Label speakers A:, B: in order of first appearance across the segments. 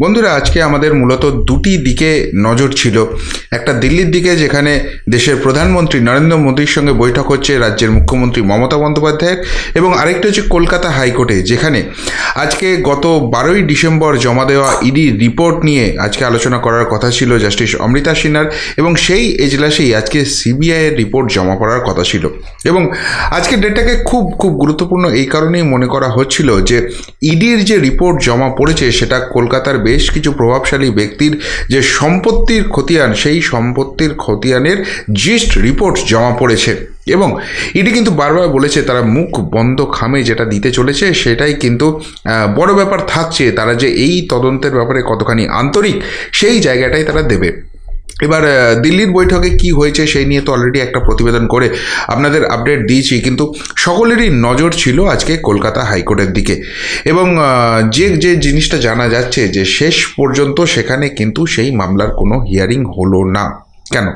A: বন্ধুরা, আজকে আমাদের মূলত দুটি দিকে নজর ছিল। একটা দিল্লির দিকে, যেখানে দেশের প্রধানমন্ত্রী নরেন্দ্র মোদীর সঙ্গে বৈঠক হচ্ছে রাজ্যের মুখ্যমন্ত্রী মমতা বন্দ্যোপাধ্যায়ের এবং আরেকটা হচ্ছে কলকাতা হাইকোর্টে, যেখানে আজকে গত বারোই ডিসেম্বর জমা দেওয়া ইডি রিপোর্ট নিয়ে আজকে আলোচনা করার কথা ছিল জাস্টিস অমৃতা সিনহার এবং সেই এজলাসেই আজকে সিবিআইয়ের রিপোর্ট জমা পড়ার কথা ছিল। এবং আজকে ডেটটাকে খুব খুব গুরুত্বপূর্ণ এই কারণেই মনে করা হচ্ছিল যে ইডির যে রিপোর্ট জমা পড়েছে, সেটা কলকাতার বেশ কিছু প্রভাবশালী ব্যক্তির যে সম্পত্তির খতিয়ান, সেই সম্পত্তির খতিয়ানের জিস্ট রিপোর্ট জমা পড়েছে। এবং ইডি কিন্তু বারবার বলেছে, তারা মুখ বন্ধ খামে যেটা দিতে চলেছে, সেটাই কিন্তু বড় ব্যাপার থাকছে। তারা যে এই তদন্তের ব্যাপারে কতখানি আন্তরিক, সেই জায়গাটাই তারা দেবে। এবার দিল্লির বৈঠকে কি হয়েছে সেই নিয়ে তো অলরেডি একটা প্রতিবেদন করে আপনাদের আপডেট দিয়েছি, কিন্তু সকলেরই নজর ছিল আজকে কলকাতা হাইকোর্টের দিকে। এবং যে যে জিনিসটা জানা যাচ্ছে যে শেষ পর্যন্ত সেখানে কিন্তু সেই মামলার কোনো হিয়ারিং হলো না। কেন?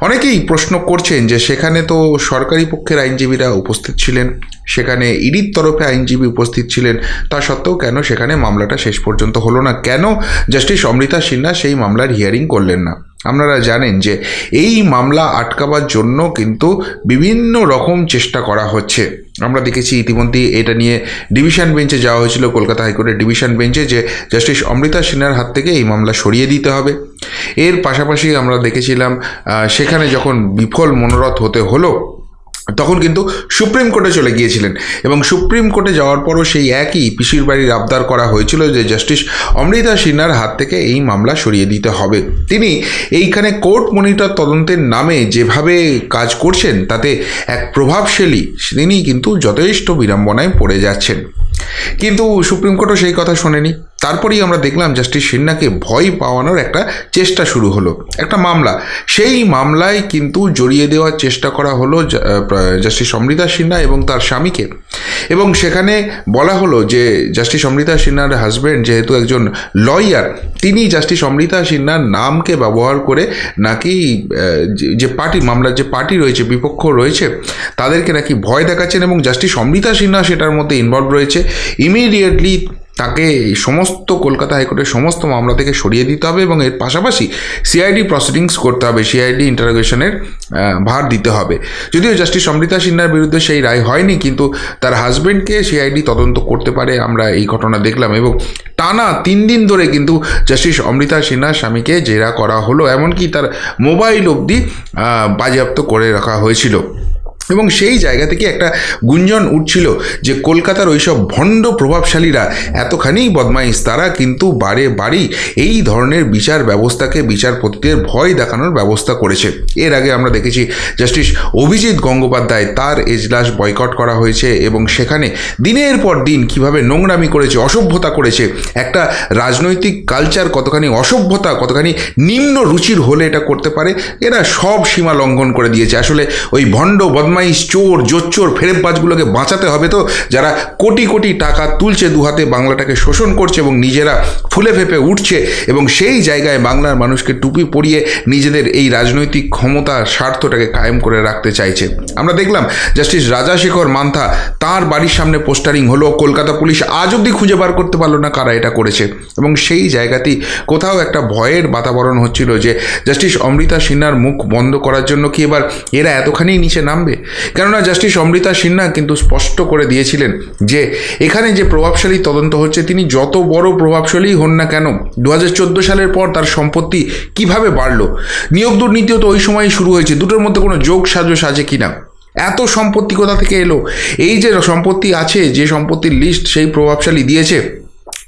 A: অনেকেই প্রশ্ন করছেন যে সেখানে তো সরকারি পক্ষের আইনজীবীরা উপস্থিত ছিলেন, সেখানে ইডির তরফে আইনজীবী উপস্থিত ছিলেন, তা সত্ত্বেও কেন সেখানে মামলাটা শেষ পর্যন্ত হলো না? কেন জাস্টিস অমৃতা সিনহা সেই মামলার হিয়ারিং করলেন না? আপনারা জানেন যে এই মামলা আটকাবার জন্য কিন্তু বিভিন্ন রকম চেষ্টা করা হচ্ছে। আমরা দেখেছি ইতিমধ্যেই এটা নিয়ে ডিভিশন বেঞ্চে যাওয়া হয়েছিল, কলকাতা হাইকোর্টের ডিভিশন বেঞ্চে যে জাস্টিস অমৃতা সিনহার হাত থেকে এই মামলা সরিয়ে দিতে হবে। এর পাশাপাশি আমরা দেখেছিলাম সেখানে যখন বিফল মনোরথ হতে হলো তখন কিন্তু সুপ্রিম কোর্টে চলে গিয়েছিলেন। এবং সুপ্রিম কোর্টে যাওয়ার পরও সেই একই পিসির বাড়ির আবদার করা হয়েছিল যে জাস্টিস অমৃতা সিনহার হাত থেকে এই মামলা সরিয়ে দিতে হবে। তিনি এইখানে কোর্ট মনিটর তদন্তের নামে যেভাবে কাজ করছেন, তাতে এক প্রভাবশালী তিনি কিন্তু যথেষ্ট বিড়ম্বনায় পড়ে যাচ্ছেন। কিন্তু সুপ্রিম কোর্টও সেই কথা শোনেনি। তারপরেই আমরা দেখলাম জাস্টিস সিনহাকে ভয় পাওয়ানোর একটা চেষ্টা শুরু হলো। একটা মামলা। সেই মামলায় কিন্তু জড়িয়ে দেওয়ার চেষ্টা করা হলো জাস্টিস অমৃতা সিনহা এবং তার স্বামীকে। এবং সেখানে বলা হলো যে জাস্টিস অমৃতা সিনহার হাজব্যান্ড যেহেতু একজন লয়ার তিনি জাস্টিস অমৃতা সিনহার নামকে ব্যবহার করে নাকি যে পার্টি, মামলার যে পার্টি রয়েছে, বিপক্ষ রয়েছে, তাদেরকে নাকি ভয় দেখাচ্ছেন এবং জাস্টিস অমৃতা সিনহা সেটার মধ্যে ইনভলভ রয়েছে। ইমিডিয়েটলি তাকে সমস্ত কলকাতা হাইকোর্টের সমস্ত মামলা থেকে সরিয়ে দিতে হবে এবং এর পাশাপাশি সিআইডি প্রসিডিংস করতে হবে সিআইডি ইন্টারোগেশনের ভার দিতে হবে। যদিও জাস্টিস অমৃতা সিনহার বিরুদ্ধে সেই রায় হয়নি, কিন্তু তার হাজব্যান্ডকে সিআইডি তদন্ত করতে পারে, আমরা এই ঘটনা দেখলাম এবং টানা তিন দিন ধরে কিন্তু জাস্টিস অমৃতা সিনহার স্বামীকে জেরা করা হলো, এমনকি তার মোবাইল অবধি বাজেয়াপ্ত করে রাখা হয়েছিল। এবং সেই জায়গা থেকে একটা গুঞ্জন উঠছিল যে কলকাতার ওইসব ভণ্ড প্রভাবশালীরা এতখানি বদমাইশ, তারা কিন্তু বারে বাড়ি এই ধরনের বিচার ব্যবস্থাকে বিচারপতিদের ভয় দেখানোর ব্যবস্থা করেছে। এর আগে আমরা দেখেছি জাস্টিস অভিজিৎ গঙ্গোপাধ্যায় তার এজলাস বয়কট করা হয়েছে এবং সেখানে দিনের পর দিন কীভাবে নোংরামি করেছে, অসভ্যতা করেছে, একটা রাজনৈতিক কালচার কতখানি অসভ্যতা, কতখানি নিম্ন রুচির হলে এটা করতে পারে, এরা সব সীমা লঙ্ঘন করে দিয়েছে। আসলে ওই ভণ্ড বদমাইশ, চোর, জোচ্চোর, ফেরেববাজগুলোকে বাঁচাতে হবে তো? যারা কোটি কোটি টাকা তুলছে দুহাতে বাংলাটাকে শোষণ করছে এবং নিজেরা ফুলে ফেপে উঠছে এবং সেই জায়গায় বাংলার মানুষকে টুপি পরিয়ে নিজেদের এই রাজনৈতিক ক্ষমতা, স্বার্থটাকে কায়েম করে রাখতে চাইছে। আমরা দেখলাম জাস্টিস রাজাশেখর মান্থা তার বাড়ির সামনে পোস্টারিং হলো, কলকাতা পুলিশ আজ অবধি খুঁজে বার করতে পারল না কারা এটা করেছে। এবং সেই জায়গাতেই কোথাও একটা ভয়ের বাতাবরণ হচ্ছিল যে, জাস্টিস অমৃতা সিনহার মুখ বন্ধ করার জন্য কি এবার এরা এতখানি নিচে নামবে? কেননা জাস্টিস অমৃতা সিনহা কিন্তু স্পষ্ট করে দিয়েছিলেন যে এখানে যে প্রভাবশালী তদন্ত হচ্ছে, তিনি যত বড় প্রভাবশালী হন না কেন দু হাজার চোদ্দ সালের পর তার সম্পত্তি কীভাবে বাড়লো? নিয়োগ দুর্নীতিও তো ওই সময়ই শুরু হয়েছে, দুটোর মধ্যে কোনো যোগ সাজো সাজে কিনা? এত সম্পত্তি কোথা থেকে এলো? এই যে সম্পত্তি আছে, যে সম্পত্তির লিস্ট সেই প্রভাবশালী দিয়েছে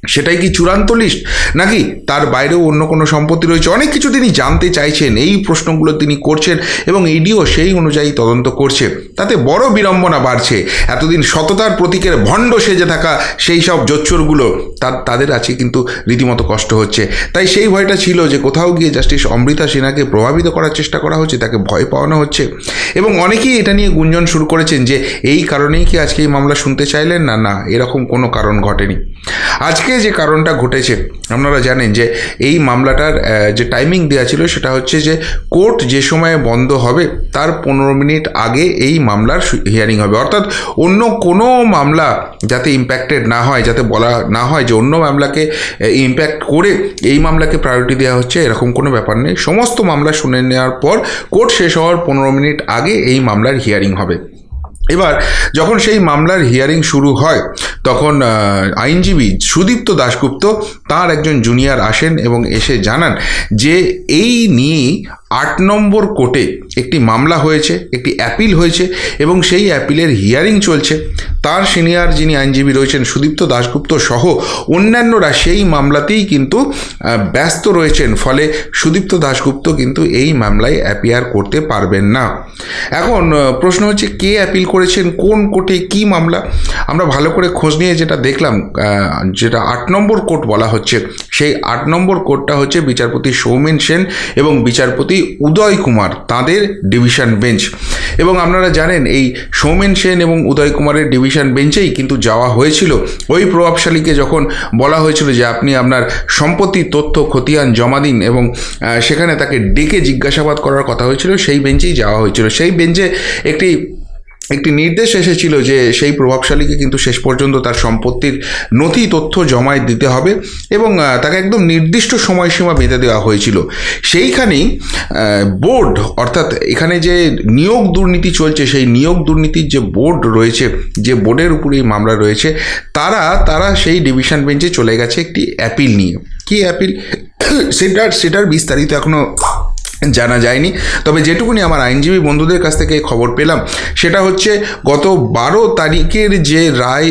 A: সেটাই কি চূড়ান্ত লিস্ট নাকি তার বাইরেও অন্য কোনো সম্পত্তি রয়েছে? অনেক কিছু তিনি জানতে চাইছেন, এই প্রশ্নগুলো তিনি করছেন এবং ইডিও সেই অনুযায়ী তদন্ত করছে। তাতে বড় বিড়ম্বনা বাড়ছে। এতদিন সততার প্রতীকের ভণ্ড সেজে থাকা সেই সব জোচ্চোরগুলো তাদের আছে কিন্তু রীতিমতো কষ্ট হচ্ছে। তাই সেই ভয়টা ছিল যে কোথাও গিয়ে জাস্টিস অমৃতা সিনহাকে প্রভাবিত করার চেষ্টা করা হচ্ছে, তাকে ভয় পাওয়ানো হচ্ছে। এবং অনেকেই এটা নিয়ে গুঞ্জন শুরু করেছেন যে, এই কারণেই কি আজকে এই মামলা শুনতে চাইলেন না? না, এরকম কোনো কারণ ঘটেনি। আজকে যে কারণটা ঘটেছে, আপনারা জানেন যে এই মামলাটার যে টাইমিং দেওয়া ছিল সেটা হচ্ছে যে কোর্ট যে সময়ে বন্ধ হবে, তার পনেরো মিনিট আগে এই মামলার হিয়ারিং হবে। অর্থাৎ অন্য কোনো মামলা যাতে ইম্প্যাক্টেড না হয়, যাতে বলা না হয় যে অন্য মামলাকে ইম্প্যাক্ট করে এই মামলাকে প্রায়োরিটি দেওয়া হচ্ছে, এরকম কোনো ব্যাপার নেই। সমস্ত মামলা শুনে নেওয়ার পর কোর্ট শেষ হওয়ার পনেরো মিনিট আগে এই মামলার হিয়ারিং হবে। এবার, যখন সেই মামলার হিয়ারিং শুরু হয়, তখন আইনজীবী সুদীপ্ত দাশগুপ্ত তার একজন জুনিয়র আসেন এবং এসে জানান যে, এই নিয়েই আট নম্বর কোর্টে একটি মামলা হয়েছে, একটি অ্যাপিল হয়েছে এবং সেই অ্যাপিলের হিয়ারিং চলছে। তার সিনিয়র যিনি আইনজীবী রয়েছেন সুদীপ্ত দাশগুপ্ত সহ অন্যান্যরা সেই মামলাতেই কিন্তু ব্যস্ত রয়েছেন। ফলে সুদীপ্ত দাশগুপ্ত কিন্তু এই মামলায় অ্যাপিয়ার করতে পারবেন না। এখন প্রশ্ন হচ্ছে কে অ্যাপিল করেছেন, কোন কোর্টে কি মামলা? আমরা ভালো করে খোঁজ নিয়ে যেটা দেখলাম যেটা আট নম্বর কোর্ট বলা হচ্ছে, সেই আট নম্বর কোর্টটা হচ্ছে বিচারপতি সৌমেন সেন এবং বিচারপতি উদয় কুমার। তাদের ডিভিশন বেঞ্চ। এবং আপনারা জানেন, এই সৌমেন সেন এবং উদয় কুমারের ডিভিশন বেঞ্চেই কিন্তু যাওয়া হয়েছিল। ওই প্রভাবশালীকে যখন বলা হয়েছিল যে আপনি আপনার সম্পত্তি, তথ্য, খতিয়ান জমা দিন এবং সেখানে তাকে ডেকে জিজ্ঞাসাবাদ করার কথা হয়েছিল, সেই বেঞ্চেই যাওয়া হয়েছিল। সেই বেঞ্চে একটি একটি নির্দেশ এসেছিল যে সেই প্রভাবশালীকে কিন্তু শেষ পর্যন্ত তার সম্পত্তির নথি তথ্য জমায় দিতে হবে এবং তাকে একদম নির্দিষ্ট সময়সীমা বেঁধে দেওয়া হয়েছিল। সেইখানেই বোর্ড, অর্থাৎ এখানে যে নিয়োগ দুর্নীতি চলছে, সেই নিয়োগ দুর্নীতির যে বোর্ড রয়েছে, যে বোর্ডের উপরে এই মামলা রয়েছে, তারা তারা সেই ডিভিশন বেঞ্চে চলে গেছে একটি অ্যাপিল নিয়ে। কি অ্যাপিল? সেটার সেটার বিস্তারিত এখনও জানা যায়নি। তবে যেটুকুনি আমার আইনজীবী বন্ধুদের কাছ থেকে খবর পেলাম, সেটা হচ্ছে গত বারো তারিখের যে রায়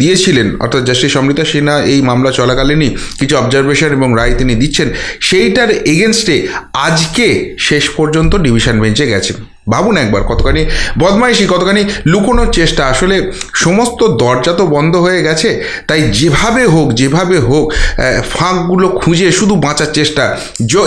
A: দিয়েছিলেন, অর্থাৎ জাস্টিস অমৃতা সিনহা এই মামলা চলাকালীনই কিছু অবজারভেশন এবং রায় তিনি দিচ্ছেন, সেইটার এগেনস্টে আজকে শেষ পর্যন্ত ডিভিশন বেঞ্চে গেছে ভাবুন একবার কতখানি বদমাইশি, কতখানি লুকোনোর চেষ্টা। আসলে সমস্ত দরজা তো বন্ধ হয়ে গেছে, তাই যেভাবে হোক যেভাবে হোক ফাঁকগুলো খুঁজে শুধু বাঁচার চেষ্টা।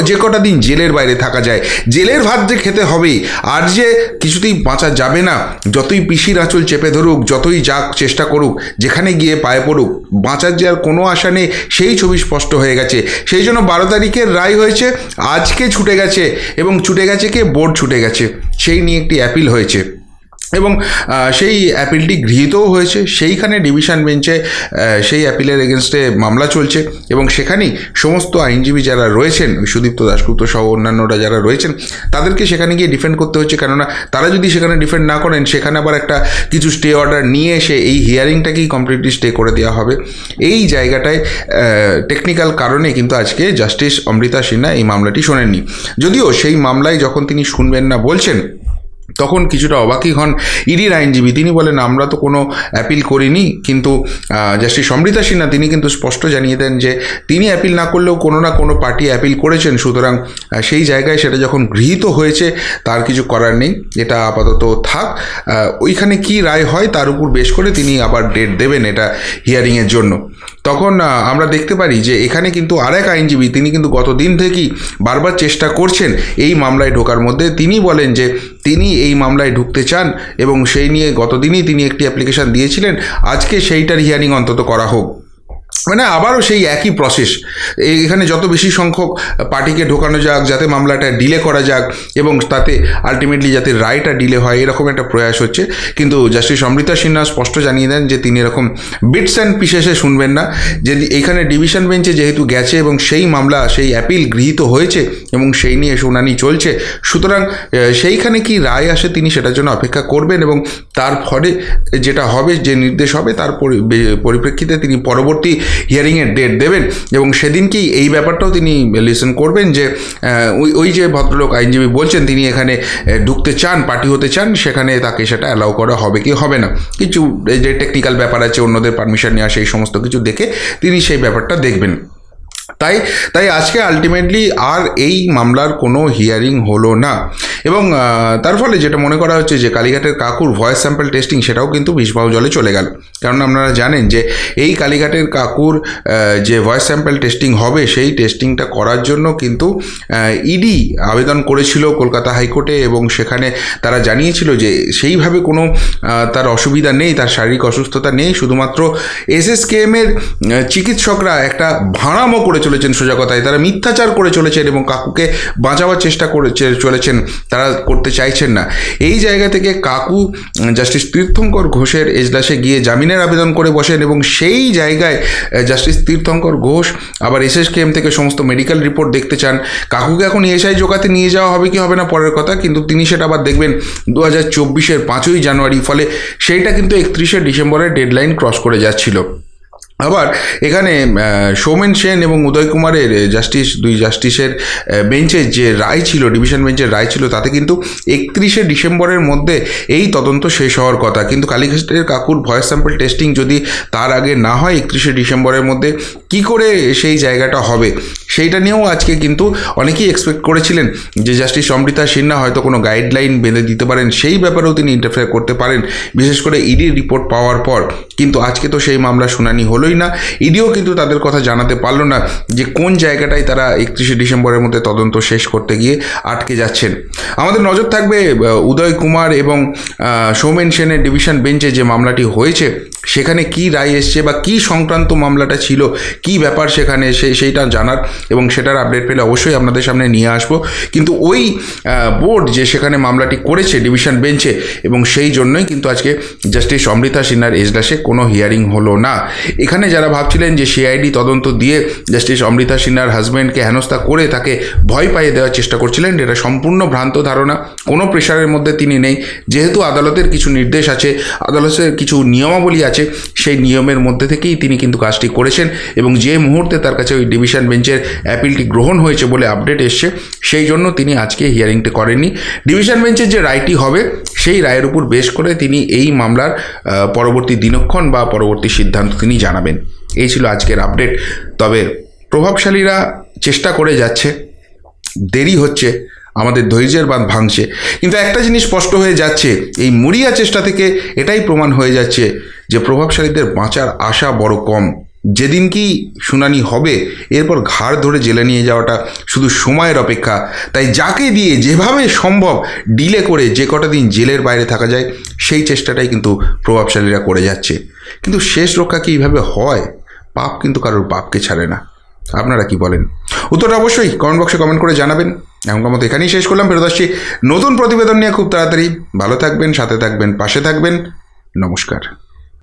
A: যে কটা দিন জেলের বাইরে থাকা যায়, জেলের ভাত যে খেতে হবেই, আর যে কিছুতেই বাঁচা যাবে না। যতই পিসির আঁচল চেপে ধরুক, যতই যাক চেষ্টা করুক, যেখানে গিয়ে পায়ে পড়ুক, বাঁচার যে আর কোনো আশা নেই, সেই ছবি স্পষ্ট হয়ে গেছে। সেই জন্য বারো তারিখের রায় হয়েছে, আজকে ছুটে গেছে, এবং ছুটে গেছে কে? বোর্ড ছুটে গেছে। সেই নিয়ে একটি অ্যাপিল হয়েছে। এবং সেই অ্যাপিলটি গৃহীতও হয়েছে। সেইখানে ডিভিশন বেঞ্চে সেই অ্যাপিলের এগেনস্টে মামলা চলছে এবং সেখানেই সমস্ত আইনজীবী যারা রয়েছেন সুদীপ্ত দাশগুপ্ত সহ অন্যান্যরা যারা রয়েছেন, তাদেরকে সেখানে গিয়ে ডিফেন্ড করতে হচ্ছে। কেননা, তারা যদি সেখানে ডিফেন্ড না করেন, সেখানে আবার একটা কিছু স্টে অর্ডার নিয়ে এসে এই হিয়ারিংটাকেই কমপ্লিটলি স্টে করে দেওয়া হবে। এই জায়গাটায় টেকনিক্যাল কারণে কিন্তু আজকে জাস্টিস অমৃতা সিনহা এই মামলাটি শোনেননি। যদিও সেই মামলায় যখন তিনি শুনবেন না বলছেন তখন কিছুটা অবাকই হন ইডির আইনজীবী। তিনি বলেন, আমরা তো কোনো অ্যাপিল করিনি, কিন্তু জাস্টিস অমৃতা সিনহা, তিনি কিন্তু স্পষ্ট জানিয়ে দেন যে, তিনি অ্যাপিল না করলেও কোনো না কোনো পার্টি অ্যাপিল করেছেন। সুতরাং সেই জায়গায় সেটা যখন গৃহীত হয়েছে, তার কিছু করার নেই। এটা আপাতত থাক। ওইখানে কি রায় হয় তার উপর বেশ করে তিনি আবার ডেট দেবেন এটা হিয়ারিংয়ের জন্য। তখন আমরা দেখতে পারি যে, এখানে কিন্তু আরেক আইনজীবী, তিনি কিন্তু গত দিন থেকেই বারবার চেষ্টা করছেন এই মামলায় ঢোকার মধ্যে। তিনি বলেন যে তিনি এই মামলায় ঢুকতে চান এবং সেই নিয়ে গতদিনই তিনি একটি অ্যাপ্লিকেশান দিয়েছিলেন। আজকে সেইটার হিয়ারিং অন্তত করা হোক। মানে আবারও সেই একই প্রসেস এখানে যত বেশি সংখ্যক পার্টিকে ঢোকানো যাক, যাতে মামলাটা ডিলে করা যাক, এবং তাতে আলটিমেটলি যাতে রায়টা ডিলে হয়, এরকম একটা প্রয়াস হচ্ছে। কিন্তু জাস্টিস অমৃতা সিনহা স্পষ্ট জানিয়ে দেন যে তিনি এরকম বিটস অ্যান্ড পিসেসে শুনবেন না। যে এখানে ডিভিশন বেঞ্চে যেহেতু গেছে, এবং সেই মামলা, সেই অ্যাপিল গৃহীত হয়েছে, এবং সেই নিয়ে শুনানি চলছে। সুতরাং সেইখানে কি রায় আসে তিনি সেটার জন্য অপেক্ষা করবেন, এবং তার ফলে যেটা হবে, যে নির্দেশ হবে, তার পরিপ্রেক্ষিতে তিনি পরবর্তী হিয়ারিংয়ের ডেট দেবেন। এবং সেদিনকেই এই ব্যাপারটাও তিনি লিসন করবেন যে ওই ওই যে ভদ্রলোক আইনজীবী বলছেন, তিনি এখানে ঢুকতে চান, পার্টি হতে চান, সেখানে তাকে সেটা অ্যালাউ করা হবে কি হবে না। কিছু যে টেকনিক্যাল ব্যাপার আছে, অন্যদের পারমিশন নেওয়া, সেই সমস্ত কিছু দেখে তিনি সেই ব্যাপারটা দেখবেন। তাই তাই আজকে আলটিমেটলি আর এই মামলার কোনো হিয়ারিং হলো না। এবং তার ফলে যেটা মনে করা হচ্ছে যে কালীঘাটের কাকুর ভয়েস স্যাম্পল টেস্টিং সেটাও কিন্তু বিষবাহু জলে চলে গেল। কারণ আপনারা জানেন যে এই কালীঘাটের কাকুর যে ভয়েস স্যাম্পল টেস্টিং হবে সেই টেস্টিংটা করার জন্য কিন্তু ইডি আবেদন করেছিল কলকাতা হাইকোর্টে এবং সেখানে তারা জানিয়েছিল যে সেইভাবে কোনো তার অসুবিধা নেই তার শারীরিক অসুস্থতা নেই। শুধুমাত্র এসএসকেএম এর আহ, চিকিৎসকরা একটা ভাড়ামো করে চলেছেন সোজা কথায়। তারা মিথ্যাচার করে চলেছেন এবং কাকুকে বাঁচাবার চেষ্টা করে চলেছেন। তারা করতে চাইছেন না। এই জায়গা থেকে কাকু জাস্টিস তীর্থঙ্কর ঘোষের এজলাসে গিয়ে জামিনের আবেদন করে বসেন এবং সেই জায়গায় জাস্টিস তীর্থঙ্কর ঘোষ আবার এসএসকেএম থেকে সমস্ত মেডিকেল রিপোর্ট দেখতে চান। কাকুকে এখন এসআই জোগাতে নিয়ে যাওয়া হবে কি হবে না পরের কথা, কিন্তু তিনি সেটা আবার দেখবেন দু হাজার চব্বিশের পাঁচই জানুয়ারি, ফলে সেইটা কিন্তু একত্রিশে ডিসেম্বরের ডেডলাইন ক্রস করে যাচ্ছিল। আবার এখানে সোমেন সেন এবং উদয় কুমারের জাস্টিস দুই জাস্টিসের বেঞ্চের যে রায় ছিল ডিভিশন বেঞ্চের রায় ছিল, তাতে কিন্তু একত্রিশে ডিসেম্বরের মধ্যে এই তদন্ত শেষ হওয়ার কথা। কিন্তু কালীঘাটের কাকুর ভয়েস স্যাম্পল টেস্টিং যদি তার আগে না হয়, একত্রিশে ডিসেম্বরের মধ্যে, কি করে সেই জায়গাটা হবে? সেইটা নিয়েও আজকে কিন্তু অনেকেই এক্সপেক্ট করেছিলেন যে জাস্টিস অমৃতা সিনহা হয়তো কোনো গাইডলাইন বেঁধে দিতে পারেন, সেই ব্যাপারেও তিনি ইন্টারফেয়ার করতে পারেন, বিশেষ করে ইডির রিপোর্ট পাওয়ার পর। কিন্তু আজকে তো সেই মামলা শুনানি হলোই না। ইডিও কিন্তু তাদের কথা জানাতে পারল না যে কোন জায়গাটায় তারা একত্রিশে ডিসেম্বরের মধ্যে তদন্ত শেষ করতে গিয়ে আটকে যাচ্ছেন। আমাদের নজর থাকবে উদয় কুমার এবং সৌমেন সেনের ডিভিশন বেঞ্চে যে মামলাটি হয়েছে সেখানে কি রায় এসছে বা কি সংক্রান্ত মামলাটা ছিল, কি ব্যাপার সেখানে সেই সেইটা জানার এবং সেটার আপডেট পেলে অবশ্যই আপনাদের সামনে নিয়ে আসব। কিন্তু ওই বোর্ড যে সেখানে মামলাটি করেছে ডিভিশন বেঞ্চে এবং সেই জন্যই কিন্তু আজকে জাস্টিস অমৃতা সিনহার এজলাসে কোনো হিয়ারিং হলো না। এখানে যারা ভাবছিলেন যে সিআইডি তদন্ত দিয়ে জাস্টিস অমৃতা সিনহার হাজব্যান্ডকে হেনস্থা করে তাকে ভয় পাইয়ে দেওয়ার চেষ্টা করছিলেন, এটা সম্পূর্ণ ভ্রান্ত ধারণা। কোনো প্রেশারের মধ্যে তিনি নেই। যেহেতু আদালতের কিছু নির্দেশ আছে, আদালতের কিছু নিয়মাবলী আছে সেই নিয়মের মধ্যে থেকেই তিনি কিন্তু কাজটি করেছেন এবং যে মুহূর্তে তার কাছে ওই ডিভিশন বেঞ্চের অ্যাপিলটি গ্রহণ হয়েছে বলে আপডেট এসছে, সেই জন্য তিনি আজকে হিয়ারিংটি করেননি। ডিভিশন বেঞ্চের যে রায়টি হবে, সেই রায়ের উপর বেশ করে তিনি এই মামলার পরবর্তী দিনক্ষণ বা পরবর্তী সিদ্ধান্ত তিনি জানাবেন। এই ছিল আজকের আপডেট। তবে প্রভাবশালীরা চেষ্টা করে যাচ্ছে, দেরি হচ্ছে, আমাদের ধৈর্যের বাঁধ ভাঙছে। কিন্তু একটা জিনিস স্পষ্ট হয়ে যাচ্ছে, এই মরিয়া চেষ্টা থেকে এটাই প্রমাণ হয়ে যাচ্ছে যে প্রভাবশালীদের বাঁচার আশা বড় কম। যেদিন কি শুনানি হবে, এরপর ঘাড় ধরে জেলে নিয়ে যাওয়াটা শুধু সময়ের অপেক্ষা। তাই যাকে দিয়ে যেভাবে সম্ভব ডিলে করে যে কটা দিন জেলের বাইরে থাকা যায়, সেই চেষ্টাটাই কিন্তু প্রভাবশালীরা করে যাচ্ছে। কিন্তু শেষ রক্ষা কি এইভাবে হয়? পাপ কিন্তু কারোর বাপকে ছাড়ে না। আপনারা কি বলেন? উত্তরটা অবশ্যই কমেন্ট বক্সে কমেন্ট করে জানাবেন। এমনকার মতো এখানেই শেষ করলাম। ফেরত আসছি নতুন প্রতিবেদন নিয়ে খুব তাড়াতাড়ি। ভালো থাকবেন, সাথে থাকবেন, পাশে থাকবেন। নমস্কার।